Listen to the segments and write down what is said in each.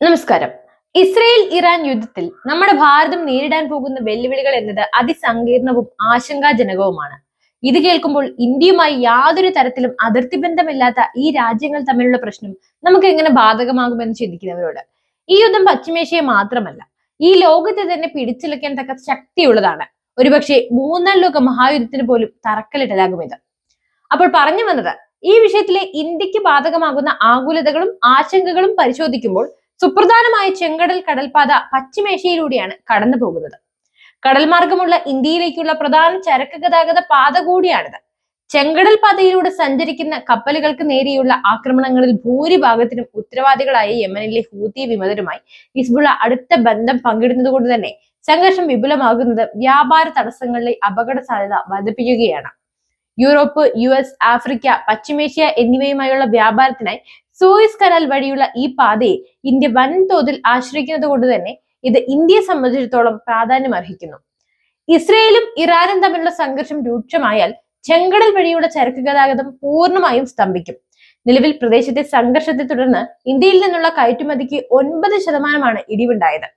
നമസ്കാരം. Israel Iran യുദ്ധത്തിൽ നമ്മുടെ ഭാരതം നേരിടാൻ പോകുന്ന വെല്ലുവിളികൾ എന്നത് അതിസങ്കീർണവും ആശങ്കാജനകവുമാണ്. ഇത് കേൾക്കുമ്പോൾ ഇന്ത്യയുമായി യാതൊരു തരത്തിലും അതിർത്തി ബന്ധമില്ലാത്ത ഈ രാജ്യങ്ങൾ തമ്മിലുള്ള പ്രശ്നം നമുക്ക് എങ്ങനെ ബാധകമാകുമെന്ന് ചിന്തിക്കുന്നവരോട്. ഈ യുദ്ധം പശ്ചിമേഷ്യയെ മാത്രമല്ല ഈ ലോകത്തെ തന്നെ പിടിച്ചിലക്കാൻ തക്ക ശക്തിയുള്ളതാണ്. ഒരുപക്ഷെ മൂന്നാം ലോക മഹായുദ്ധത്തിന് പോലും തറക്കല്ലിടലാകും ഇത്. അപ്പോൾ പറഞ്ഞു വന്നത് ഈ വിഷയത്തിലെ ഇന്ത്യയ്ക്ക് ബാധകമാകുന്ന ആകുലതകളും ആശങ്കകളും പരിശോധിക്കുമ്പോൾ സുപ്രധാനമായ ചെങ്കടൽ കടൽപാത പശ്ചിമേഷ്യയിലൂടെയാണ് കടന്നു പോകുന്നത്. കടൽമാർഗമുള്ള ഇന്ത്യയിലേക്കുള്ള പ്രധാന ചരക്ക് ഗതാഗത പാത കൂടിയാണിത്. ചെങ്കടൽ പാതയിലൂടെ സഞ്ചരിക്കുന്ന കപ്പലുകൾക്ക് നേരെയുള്ള ആക്രമണങ്ങളിൽ ഭൂരിഭാഗത്തിനും ഉത്തരവാദികളായ യമനിലെ ഹൂതി വിമതരുമായി ഹിസ്ബുള്ള അടുത്ത ബന്ധം പങ്കിടുന്നത് കൊണ്ട് തന്നെ സംഘർഷം വിപുലമാകുന്നത് വ്യാപാര തടസ്സങ്ങളിലെ അപകട സാധ്യത വർദ്ധിപ്പിക്കുകയാണ്. യൂറോപ്പ് യു എസ് ആഫ്രിക്ക പശ്ചിമേഷ്യ എന്നിവയുമായുള്ള വ്യാപാരത്തിനായി സൂയിസ് കനാൽ വഴിയുള്ള ഈ പാതയെ ഇന്ത്യ വൻതോതിൽ ആശ്രയിക്കുന്നത് കൊണ്ട് തന്നെ ഇത് ഇന്ത്യയെ സംബന്ധിച്ചിടത്തോളം പ്രാധാന്യം അർഹിക്കുന്നു. ഇസ്രയേലും ഇറാനും തമ്മിലുള്ള സംഘർഷം രൂക്ഷമായാൽ ചെങ്കടൽ വഴിയുള്ള ചരക്ക് ഗതാഗതം പൂർണമായും സ്തംഭിക്കും. നിലവിൽ പ്രദേശത്തെ സംഘർഷത്തെ തുടർന്ന് ഇന്ത്യയിൽ നിന്നുള്ള കയറ്റുമതിക്ക് ഒൻപത് ശതമാനമാണ് ഇടിവുണ്ടായത്.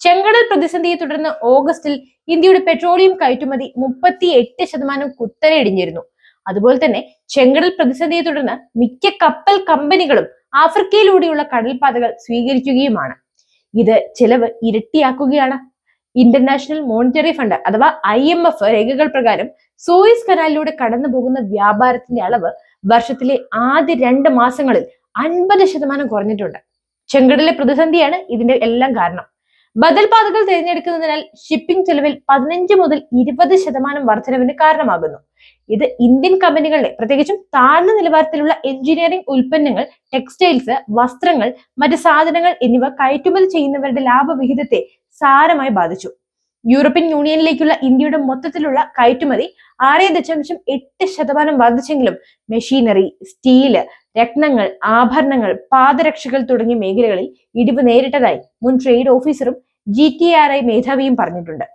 ചെങ്കടൽ പ്രതിസന്ധിയെ തുടർന്ന് ഓഗസ്റ്റിൽ ഇന്ത്യയുടെ പെട്രോളിയം കയറ്റുമതി മുപ്പത്തി എട്ട് ശതമാനം കുത്തനെ ഇടിഞ്ഞിരുന്നു. അതുപോലെ തന്നെ ചെങ്കടൽ പ്രതിസന്ധിയെ തുടർന്ന് മിക്ക കപ്പൽ കമ്പനികളും ആഫ്രിക്കയിലൂടെയുള്ള കടൽപാതകൾ സ്വീകരിക്കുകയുമാണ്. ഇത് ചെലവ് ഇരട്ടിയാക്കുകയാണ്. ഇന്റർനാഷണൽ മോണിറ്ററി ഫണ്ട് അഥവാ ഐ എം എഫ് രേഖകൾ പ്രകാരം സൂയിസ് കനാലിലൂടെ കടന്നു പോകുന്ന വ്യാപാരത്തിന്റെ അളവ് വർഷത്തിലെ ആദ്യ രണ്ട് മാസങ്ങളിൽ അൻപത് ശതമാനം കുറഞ്ഞിട്ടുണ്ട്. ചെങ്കടലിലെ പ്രതിസന്ധിയാണ് ഇതിന്റെ എല്ലാം കാരണം. ബദൽ പാതകൾ തിരഞ്ഞെടുക്കുന്നതിനാൽ ഷിപ്പിംഗ് ചെലവിൽ പതിനഞ്ച് മുതൽ ഇരുപത് ശതമാനം വർധനവിന് കാരണമാകുന്നു. ഇത് ഇന്ത്യൻ കമ്പനികളുടെ പ്രത്യേകിച്ചും താഴ്ന്ന നിലവാരത്തിലുള്ള എഞ്ചിനീയറിംഗ് ഉൽപ്പന്നങ്ങൾ ടെക്സ്റ്റൈൽസ് വസ്ത്രങ്ങൾ മറ്റ് സാധനങ്ങൾ എന്നിവ കയറ്റുമതി ചെയ്യുന്നവരുടെ ലാഭവിഹിതത്തെ സാരമായി ബാധിച്ചു. യൂറോപ്യൻ യൂണിയനിലേക്കുള്ള ഇന്ത്യയുടെ മൊത്തത്തിലുള്ള കയറ്റുമതി ആറ് ദശാംശം എട്ട് ശതമാനം വർദ്ധിച്ചെങ്കിലും മെഷീനറി സ്റ്റീൽ രത്നങ്ങൾ ആഭരണങ്ങൾ പാദരക്ഷകൾ തുടങ്ങിയ മേഖലകളിൽ ഇടിവ് നേരിട്ടതായി മുൻ ട്രേഡ് ഓഫീസറും ജി ടി ആർ ഐ മേധാവിയും പറഞ്ഞിട്ടുണ്ട്.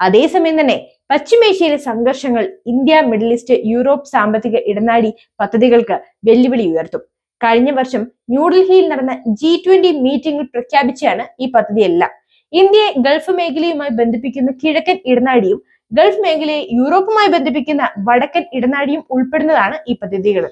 അതേസമയം തന്നെ പശ്ചിമേഷ്യയിലെ സംഘർഷങ്ങൾ ഇന്ത്യ മിഡിൽ ഈസ്റ്റ് യൂറോപ്പ് സാമ്പത്തിക ഇടനാഴി പദ്ധതികൾക്ക് വെല്ലുവിളി ഉയർത്തും. കഴിഞ്ഞ വർഷം ന്യൂഡൽഹിയിൽ നടന്ന ജി ട്വന്റി മീറ്റിംഗിൽ പ്രഖ്യാപിച്ചാണ് ഈ പദ്ധതിയെല്ലാം. ഇന്ത്യയെ ഗൾഫ് മേഖലയുമായി ബന്ധിപ്പിക്കുന്ന കിഴക്കൻ ഇടനാഴിയും ഗൾഫ് മേഖലയെ യൂറോപ്പുമായി ബന്ധിപ്പിക്കുന്ന വടക്കൻ ഇടനാഴിയും ഉൾപ്പെടുന്നതാണ് ഈ പദ്ധതികൾ.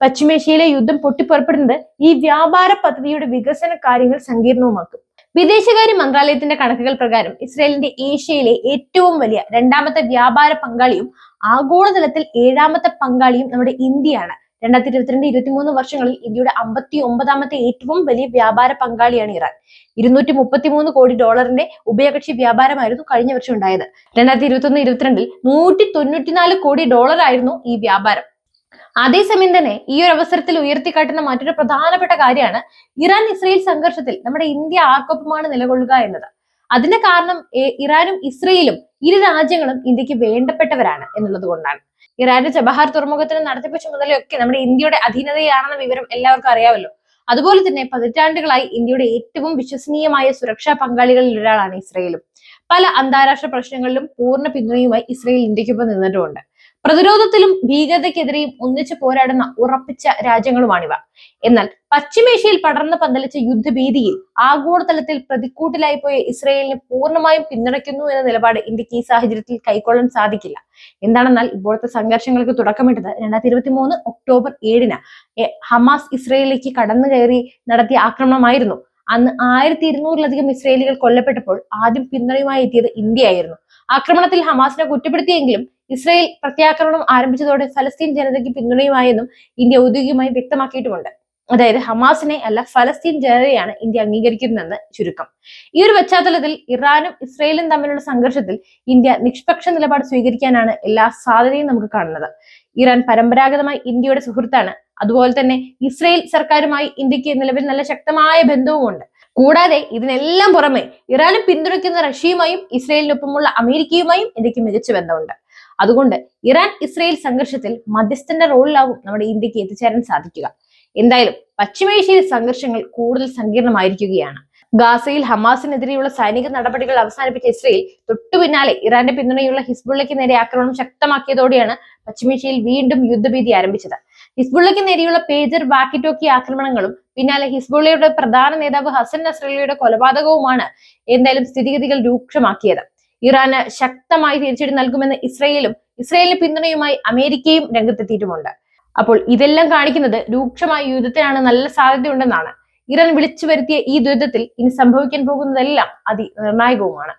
പശ്ചിമേഷ്യയിലെ യുദ്ധം പൊട്ടിപ്പുറപ്പെടുന്നത് ഈ വ്യാപാര പദ്ധതിയുടെ വികസന കാര്യങ്ങൾ സങ്കീർണവുമാക്കും. വിദേശകാര്യ മന്ത്രാലയത്തിന്റെ കണക്കുകൾ പ്രകാരം ഇസ്രായേലിന്റെ ഏഷ്യയിലെ ഏറ്റവും വലിയ രണ്ടാമത്തെ വ്യാപാര പങ്കാളിയും ആഗോളതലത്തിൽ ഏഴാമത്തെ പങ്കാളിയും നമ്മുടെ ഇന്ത്യയാണ്. രണ്ടായിരത്തി ഇരുപത്തിരണ്ട് ഇരുപത്തിമൂന്ന് വർഷങ്ങളിൽ ഇന്ത്യയുടെ അമ്പത്തി ഒമ്പതാമത്തെ ഏറ്റവും വലിയ വ്യാപാര പങ്കാളിയാണ് ഇറാൻ. ഇരുന്നൂറ്റി മുപ്പത്തിമൂന്ന് കോടി ഡോളറിന്റെ ഉഭയകക്ഷി വ്യാപാരമായിരുന്നു കഴിഞ്ഞ വർഷം ഉണ്ടായത്. രണ്ടായിരത്തി ഇരുപത്തി ഒന്ന് ഇരുപത്തിരണ്ടിൽ നൂറ്റി തൊണ്ണൂറ്റിനാല് കോടി ഡോളർ ആയിരുന്നു ഈ വ്യാപാരം. അതേസമയം തന്നെ ഈ ഒരു അവസരത്തിൽ ഉയർത്തിക്കാട്ടുന്ന മറ്റൊരു പ്രധാനപ്പെട്ട കാര്യമാണ് ഇറാൻ ഇസ്രയേൽ സംഘർഷത്തിൽ നമ്മുടെ ഇന്ത്യ ആർക്കൊപ്പമാണ് നിലകൊള്ളുക എന്നത്. അതിന്റെ കാരണം ഇറാനും ഇസ്രയേലും ഇരു രാജ്യങ്ങളും ഇന്ത്യയ്ക്ക് വേണ്ടപ്പെട്ടവരാണ് എന്നുള്ളത് കൊണ്ടാണ്. ഇറാന്റെ ചബഹാർ തുറമുഖത്തിന് നടത്തിപ്പ് ചുമതലയൊക്കെ നമ്മുടെ ഇന്ത്യയുടെ അധീനതയാണെന്ന വിവരം എല്ലാവർക്കും അറിയാമല്ലോ. അതുപോലെ തന്നെ പതിറ്റാണ്ടുകളായി ഇന്ത്യയുടെ ഏറ്റവും വിശ്വസനീയമായ സുരക്ഷാ പങ്കാളികളിൽ ഒരാളാണ് ഇസ്രയേലും. പല അന്താരാഷ്ട്ര പ്രശ്നങ്ങളിലും പൂർണ പിന്തുണയുമായി ഇസ്രയേൽ ഇന്ത്യക്കൊപ്പം നിന്നിട്ടുമുണ്ട്. പ്രതിരോധത്തിലും ഭീകരതയ്ക്കെതിരെയും ഒന്നിച്ചു പോരാടുന്ന ഉറപ്പിച്ച രാജ്യങ്ങളുമാണിവ. എന്നാൽ പശ്ചിമേഷ്യയിൽ പടർന്നു പന്തലിച്ച യുദ്ധഭീതിയിൽ ആഗോളതലത്തിൽ പ്രതിക്കൂട്ടിലായി പോയ ഇസ്രയേലിനെ പൂർണമായും പിന്തുണയ്ക്കുന്നു എന്ന നിലപാട് ഇന്ത്യയ്ക്ക് ഈ സാഹചര്യത്തിൽ കൈക്കൊള്ളാൻ സാധിക്കില്ല. എന്താണെന്നാൽ ഇപ്പോഴത്തെ സംഘർഷങ്ങൾക്ക് തുടക്കമിട്ടത് രണ്ടായിരത്തി ഇരുപത്തി മൂന്ന് ഒക്ടോബർ ഏഴിന് ഹമാസ് ഇസ്രയേലിലേക്ക് കടന്നു കയറി നടത്തിയ ആക്രമണമായിരുന്നു. അന്ന് ആയിരത്തി ഇരുന്നൂറിലധികം ഇസ്രയേലികൾ കൊല്ലപ്പെട്ടപ്പോൾ ആദ്യം പിന്തുണയുമായി എത്തിയത് ഇന്ത്യയായിരുന്നു. ആക്രമണത്തിൽ ഹമാസിനെ കുറ്റപ്പെടുത്തിയെങ്കിലും ഇസ്രയേൽ പ്രത്യാക്രമണം ആരംഭിച്ചതോടെ ഫലസ്തീൻ ജനതയ്ക്ക് പിന്തുണയുമായെന്നും ഇന്ത്യ ഔദ്യോഗികമായി വ്യക്തമാക്കിയിട്ടുമുണ്ട്. അതായത് ഹമാസിനെ അല്ല ഫലസ്തീൻ ജനതയാണ് ഇന്ത്യ അംഗീകരിക്കുന്നതെന്ന് ചുരുക്കം. ഈ ഒരു പശ്ചാത്തലത്തിൽ ഇറാനും ഇസ്രയേലും തമ്മിലുള്ള സംഘർഷത്തിൽ ഇന്ത്യ നിഷ്പക്ഷ നിലപാട് സ്വീകരിക്കാനാണ് എല്ലാ സാധ്യതയും നമുക്ക് കാണുന്നത്. ഇറാൻ പരമ്പരാഗതമായി ഇന്ത്യയുടെ സുഹൃത്താണ്. അതുപോലെ തന്നെ ഇസ്രയേൽ സർക്കാരുമായി ഇന്ത്യയ്ക്ക് നിലവിൽ നല്ല ശക്തമായ ബന്ധവുമുണ്ട്. കൂടാതെ ഇതിനെല്ലാം പുറമെ ഇറാനും പിന്തുണയ്ക്കുന്ന റഷ്യയുമായും ഇസ്രയേലിനൊപ്പമുള്ള അമേരിക്കയുമായും ഇന്ത്യയ്ക്ക് മികച്ച ബന്ധമുണ്ട്. അതുകൊണ്ട് ഇറാൻ ഇസ്രയേൽ സംഘർഷത്തിൽ മധ്യസ്ഥന്റെ റോളിലാവും നമ്മുടെ ഇന്ത്യയ്ക്ക് എത്തിച്ചേരാൻ സാധിക്കുക. എന്തായാലും പശ്ചിമേഷ്യയിൽ സംഘർഷങ്ങൾ കൂടുതൽ സങ്കീർണമായിരിക്കുകയാണ്. ഗാസയിൽ ഹമാസിനെതിരെയുള്ള സൈനിക നടപടികൾ അവസാനിപ്പിച്ച ഇസ്രയേൽ തൊട്ടു പിന്നാലെ ഇറാന്റെ പിന്തുണയുള്ള ഹിസ്ബുള്ളയ്ക്ക് നേരെ ആക്രമണം ശക്തമാക്കിയതോടെയാണ് പശ്ചിമേഷ്യയിൽ വീണ്ടും യുദ്ധഭീതി ആരംഭിച്ചത്. ഹിസ്ബുള്ളയ്ക്ക് നേരെയുള്ള പേജർ വാക്കിറ്റോക്കി ആക്രമണങ്ങളും പിന്നാലെ ഹിസ്ബുള്ളയുടെ പ്രധാന നേതാവ് ഹസൻ നസ്രല്ലയുടെ കൊലപാതകവുമാണ് എന്തായാലും സ്ഥിതിഗതികൾ രൂക്ഷമാക്കിയത്. ഇറാന് ശക്തമായി തിരിച്ചടി നൽകുമെന്ന് ഇസ്രയേലും ഇസ്രയേലിന് പിന്തുണയുമായി അമേരിക്കയും രംഗത്തെത്തിയിട്ടുമുണ്ട്. അപ്പോൾ ഇതെല്ലാം കാണിക്കുന്നത് രൂക്ഷമായ യുദ്ധത്തിനാണ് നല്ല സാധ്യതയുണ്ടെന്നാണ്. ഇറാൻ വിളിച്ചു വരുത്തിയ ഈ ദുരിതത്തിൽ ഇനി സംഭവിക്കാൻ പോകുന്നതെല്ലാം അതിനിർണായകവുമാണ്.